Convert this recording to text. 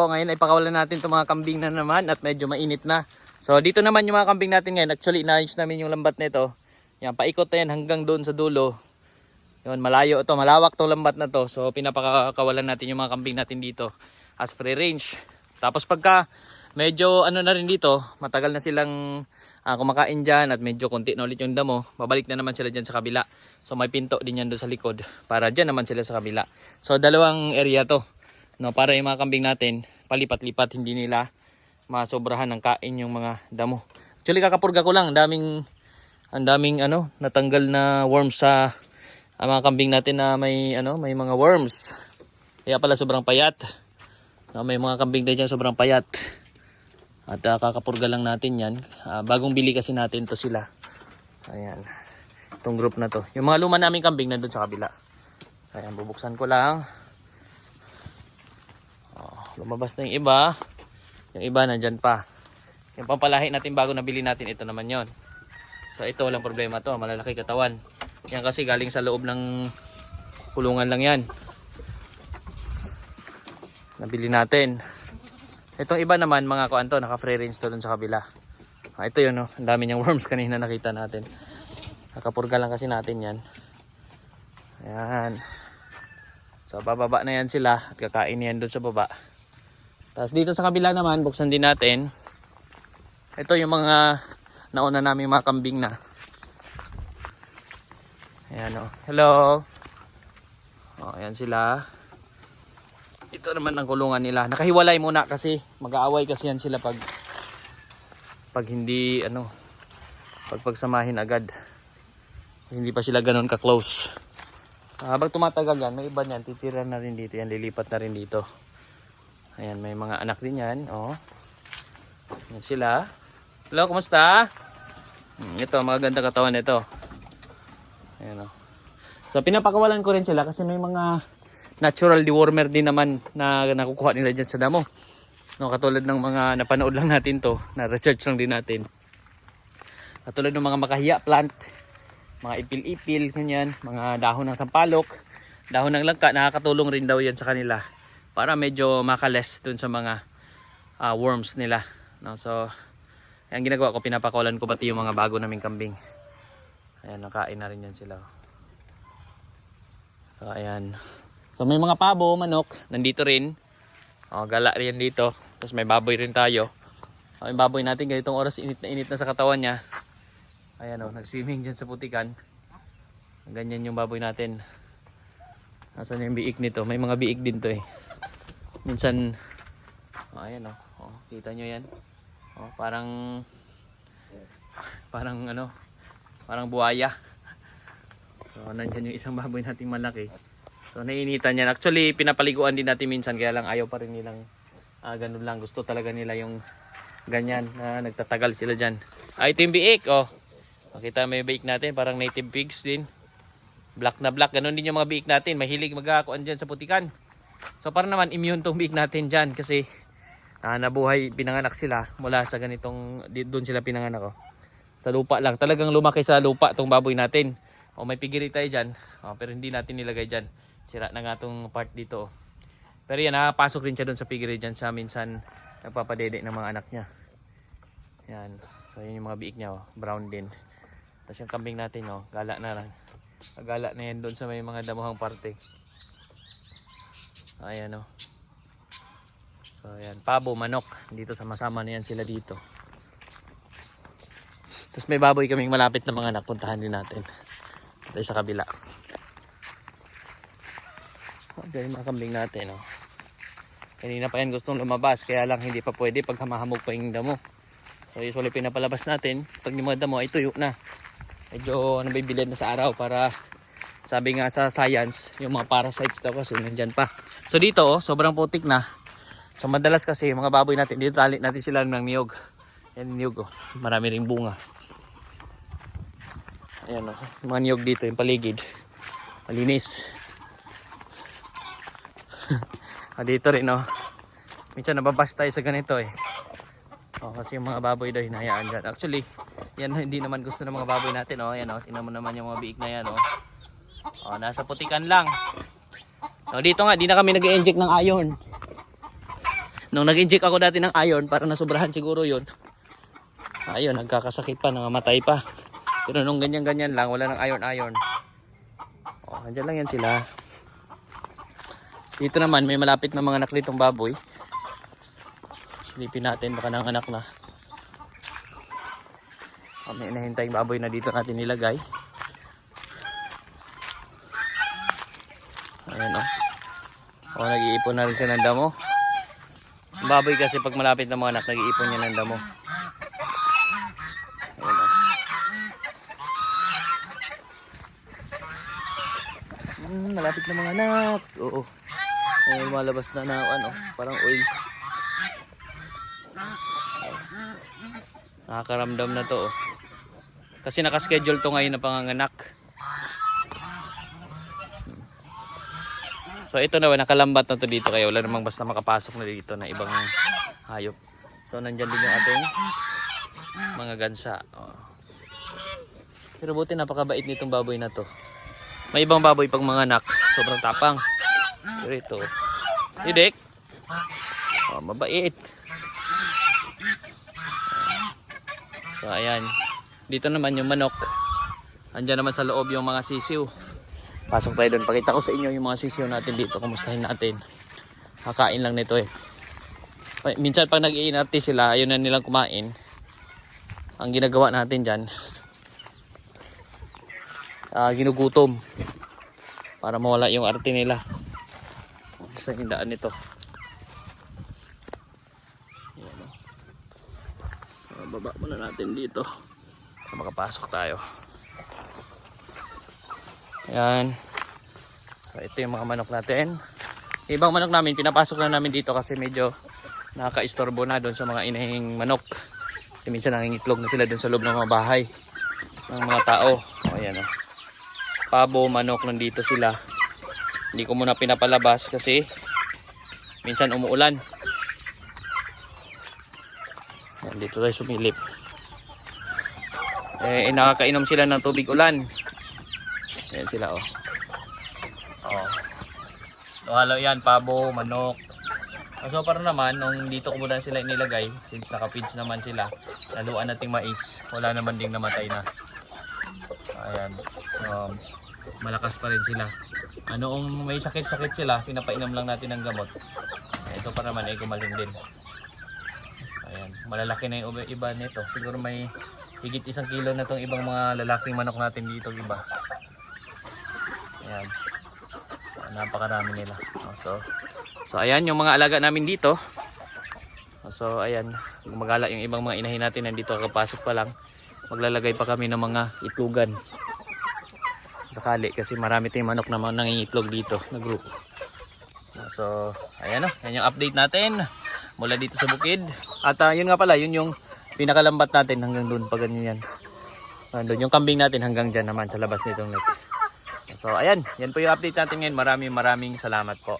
So, ngayon ay pakawalan natin itong mga kambing na naman at medyo mainit na. So dito naman yung mga kambing natin ngayon. Actually inaayos namin yung lambat nito. Yan, paikot na yan hanggang doon sa dulo. Yun, malayo ito. Malawak tong lambat na to. So pinapakawalan natin yung mga kambing natin dito as free range. Tapos pagka medyo ano na rin dito, matagal na silang ah, kumakain dyan at medyo konti na ulit yung damo, babalik na naman sila dyan sa kabila. So may pinto din yan doon sa likod para dyan naman sila sa kabila. So dalawang area to. No, para yung mga kambing natin, palipat-lipat, hindi nila masobrahan ng kain yung mga damo. Actually kakapurga ko lang, ang daming ang daming ano, natanggal na worms sa ang mga kambing natin na may ano, may mga worms. Kaya pala sobrang payat. No, may mga kambing din dyan sobrang payat. At ah, kakapurga lang natin yan. Ah, bagong bili kasi natin to sila. Ayan. Itong group na to. Yung mga luma naming kambing nandun sa kabila. Ayan, bubuksan ko lang. Lumabas na yung iba. Yung iba nandyan pa. Yung pampalahi natin bago nabili natin, ito naman yon. So ito walang problema to, malalaki katawan. Yan kasi galing sa loob ng kulungan lang yan. Nabili natin. Itong iba naman mga kuanto, naka free range to dun sa kabila. Ah, ito yun, no? ang dami niyang worms kanina nakita natin. Nakapurga lang kasi natin yan. Ayan. So bababa na yan sila at kakain yan doon sa baba. Tapos dito sa kabila naman, buksan din natin. Ito yung mga nauna namin mga kambing na. Ayan o. Hello. O, ayan sila. Ito naman ang kulungan nila. Nakahiwalay muna kasi mag-aaway kasi yan sila pag pag hindi ano pag pagsamahin agad. Hindi pa sila ganun ka-close. Habang tumatagal yan, may iba niyan, titira na rin dito yan, lilipat na rin dito. Ayan, may mga anak din yan, oh. Yan sila. Hello, kumusta? Hmm, ito, magaganda katawan nito. Ayan, oh. So, pinapakawalan ko rin sila kasi may mga natural dewormer din naman na nakukuha nila dyan sa damo. No, katulad ng mga napanood lang natin to, na research lang din natin. Katulad ng mga makahiya plant, mga ipil-ipil, ganyan, mga dahon ng sampalok, dahon ng langka, nakakatulong rin daw yan sa kanila para medyo makales dun sa mga ah, worms nila. No? So, ang ginagawa ko, pinapakawalan ko pati yung mga bago naming kambing. Ayan, nakain na rin yan sila. So, ayan. So, may mga pabo, manok, nandito rin. O, gala rin dito. Tapos may baboy rin tayo. O, yung baboy natin, ganitong oras, init na init na sa katawan niya. Ayan o, nag-swimming dyan sa putikan. Ganyan yung baboy natin. Nasaan yung biik nito? May mga biik din to eh. Minsan, oh, ayan o. Oh, kita nyo yan. Oh, parang, parang ano, parang buhaya. So, nandyan yung isang baboy nating malaki. So, naiinitan yan. Actually, pinapaliguan din natin minsan, kaya lang ayaw pa rin nilang ah, ganun lang. Gusto talaga nila yung ganyan na nagtatagal sila dyan. Ah, ito yung biik, oh. Makita yung biik natin, parang native pigs din. Black na black, ganun din yung mga biik natin. Mahilig magkakuan dyan sa putikan. So para naman immune tong biik natin dyan kasi ah, nabuhay, pinanganak sila mula sa ganitong, doon sila pinanganak oh. Sa lupa lang, talagang lumaki sa lupa tong baboy natin. O may pigiri tayo dyan, oh, pero hindi natin nilagay dyan. Sira na nga tong part dito. oh. Pero yan, nakapasok rin siya doon sa pigiri dyan sa minsan nagpapadede ng mga anak niya. Yan. So yun yung mga biik niya, oh. brown din. Tapos yung kambing natin, oh, gala na lang. Gala na yan doon sa may mga damuhang parte. Ayan, oh. So ayan, pabo, manok. Dito sama-sama na yan sila dito. Tapos may baboy kaming malapit na mga anak. Puntahan din natin. Ito sa kabila. Yung mga kambing natin, oh. Kanina pa yan gustong lumabas, kaya lang hindi pa pwede pag hamahamog pa yung damo. So usually pinapalabas natin, pag yung mga damo ay tuyo na. Medyo nabibilad na sa araw para sabi nga sa science, yung mga parasites daw kasi nandyan pa. So dito oh, sobrang putik na. So madalas kasi mga baboy natin, dito tali natin sila ng niyog. Yan niyog oh, marami ring bunga. Ayan oh, mga niyog dito, yung paligid. Malinis. Ah, dito rin oh. Minsan nababas tayo sa ganito eh. Oh, kasi yung mga baboy daw hinayaan dyan. Actually, yan hindi naman gusto ng mga baboy natin oh. Yan oh, tingnan mo naman yung mga biik na yan oh. Oh, nasa putikan lang. Oh, dito nga, di na kami nag-inject ng iron. Nung nag-inject ako dati ng iron, para nasubrahan siguro yun. Ayun, nagkakasakit pa, nangamatay pa. Pero nung ganyan-ganyan lang, wala ng iron-iron. Oh, andyan lang yan sila. Dito naman, may malapit na mga anak ditong baboy. Silipin natin, baka nang anak na. Kami nahintay yung baboy na dito natin nilagay. Ayan o. Oh. nag-iipon na rin siya ng damo. Baboy kasi pag malapit na mga anak, nag-iipon niya ng damo. Ayan o. Hmm, malapit na mga anak. Oo. Ayan, lumalabas na na ano, parang oil. Nakakaramdam na to oh. Kasi nakaschedule to ngayon na panganganak. So ito na nakalambat na to dito kaya wala namang basta makapasok na dito na ibang hayop. So nandyan din yung ating mga gansa. Oh. Pero buti napakabait nitong baboy na to. May ibang baboy pag mga anak, sobrang tapang. Pero ito, si Dek, oh, mabait. So ayan, dito naman yung manok. Andiyan naman sa loob yung mga sisiw. Pasok tayo doon. Pakita ko sa inyo yung mga sisiw natin dito. Kumustahin natin. Kakain lang nito eh. Minsan pag nag-iinarte sila, ayun na nilang kumain. Ang ginagawa natin dyan, ah, ginugutom. Para mawala yung arte nila. Sa hindaan nito. Ayan, oh. So, baba muna natin dito. Makapasok tayo. Ayan. So, ito yung mga manok natin. Ibang manok namin, pinapasok na namin dito kasi medyo nakaka-istorbo na doon sa mga inahing manok. Kasi minsan nangingitlog na sila doon sa loob ng mga bahay ng mga tao. O, ayan o. Pabo, manok, nandito sila. Hindi ko muna pinapalabas kasi minsan umuulan. Ayan, dito tayo sumilip. Eh, nakakainom sila ng tubig ulan. Ayan sila oh. Oh. So halo yan, pabo, manok. So para naman, nung dito ko muna sila inilagay, since naka-feeds naman sila, naluan nating mais, wala naman ding namatay na. Ayan. So, malakas pa rin sila. Ano kung may sakit-sakit sila, pinapainom lang natin ng gamot. Ito pa naman ay gumaling din. Ayan, malalaki na yung iba nito. Siguro may higit isang kilo na tong ibang mga lalaking manok natin dito, iba. Ayan. So, napakarami nila. Oh, So, so ayan yung mga alaga namin dito. Oh, So ayan, gumagala yung ibang mga inahin natin nandito kakapasok pa lang. Maglalagay pa kami ng mga itlogan. Sakali kasi marami tayong manok na nangingitlog dito na group. So, ayan o, yan yung update natin mula dito sa bukid. At ah, yun nga pala, yun yung pinakalambat natin hanggang doon pag ganyan yan. Nandun yung kambing natin hanggang dyan naman sa labas nitong net. So ayan, yan po yung update natin ngayon. Maraming maraming salamat po.